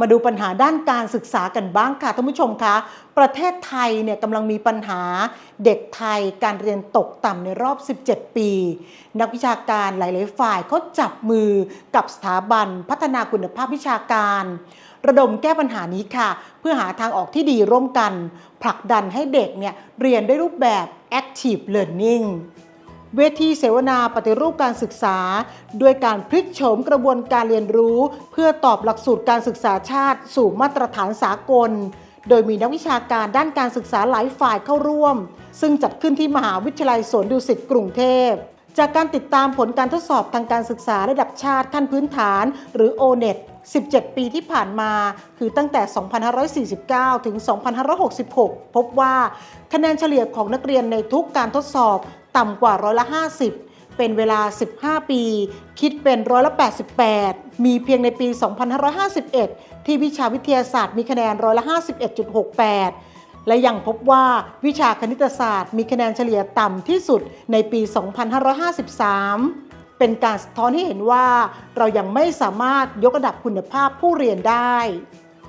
มาดูปัญหาด้านการศึกษากันบ้างค่ะท่านผู้ชมคะประเทศไทยเนี่ยกำลังมีปัญหาเด็กไทยการเรียนตกต่ำในรอบ 17 ปี นักวิชาการหลาย ๆ ฝ่ายเขาจับมือกับสถาบันพัฒนาคุณภาพวิชาการ ระดมแก้ปัญหานี้ค่ะ เพื่อหาทางออกที่ดีร่วมกัน ผลักดันให้เด็กเนี่ยเรียนด้วยรูปแบบ active learning เวทีเสวนาปฏิรูปการศึกษา ด้วยการพลิกโฉมกระบวนการเรียนรู้ เพื่อตอบหลักสูตรการศึกษาชาติสู่มาตรฐานสากล โดยมีนักวิชาการด้านการศึกษาหลายฝ่ายเข้าร่วม ซึ่งจัดขึ้นที่มหาวิทยาลัยสวนดุสิตกรุงเทพจากการติดตามผลการทดสอบทางการศึกษาระดับชาติขั้นพื้นฐาน หรือ O-NET 17 ปีที่ผ่านมา คือตั้งแต่ 2549 ถึง 2566 พบว่า คะแนนเฉลี่ยของนักเรียนในทุกการทดสอบ ต่ำกว่าร้อยละ 50 เป็นเวลา 15 ปี คิดเป็นร้อยละ 88 มีเพียงในปี 2551 ที่วิชาวิทยาศาสตร์มีคะแนนร้อยละ 51.68 และยังพบว่าวิชาคณิตศาสตร์มีคะแนนเฉลี่ยต่ำที่สุดในปี 2553เป็นการสะท้อนให้เห็นว่าเรายังไม่สามารถยกระดับคุณภาพผู้เรียนได้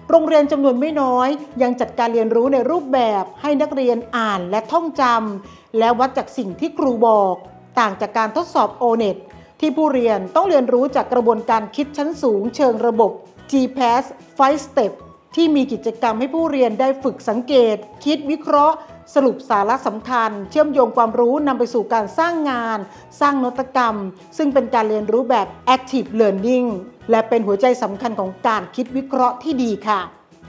โรงเรียนจำนวนไม่น้อย ยังจัดการเรียนรู้ในรูปแบบให้นักเรียนอ่านและท่องจำและวัดจากสิ่งที่ครูบอก ต่างจากการทดสอบโอเน็ตที่ผู้เรียนต้องเรียนรู้จากกระบวนการคิดชั้นสูงเชิงระบบ GPAS 5 Step ที่มีกิจกรรมให้ผู้เรียนได้ฝึกสังเกต คิดวิเคราะห์ สรุปสาระสำคัญ เชื่อมโยงความรู้นำไปสู่การสร้างงาน สร้างนวัตกรรม ซึ่งเป็นการเรียนรู้แบบ active learning และเป็นหัวใจสำคัญของการคิดวิเคราะห์ที่ดีค่ะ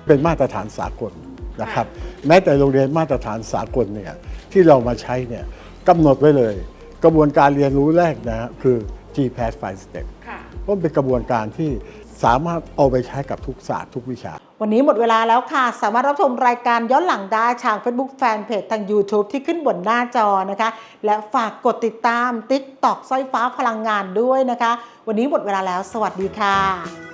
เป็นมาตรฐานสากลนะครับ แม้แต่โรงเรียนมาตรฐานสากลเนี่ยที่เรามาใช้เนี่ยกำหนดไว้เลย กระบวนการเรียนรู้แรกนะฮะคือ GPAS 5 Step เพราะมันเป็นกระบวนการที่ สามารถเอาไปใช้กับทุกศาสตร์ทุกวิชา วันนี้หมดเวลาแล้วค่ะ สามารถรับชมรายการย้อนหลังได้ทาง Facebook Fanpage ทาง YouTube ที่ขึ้นบนหน้าจอนะคะ และฝากกดติดตาม TikTok สร้อยฟ้าพลังงานด้วยนะคะ วันนี้หมดเวลาแล้ว สวัสดีค่ะ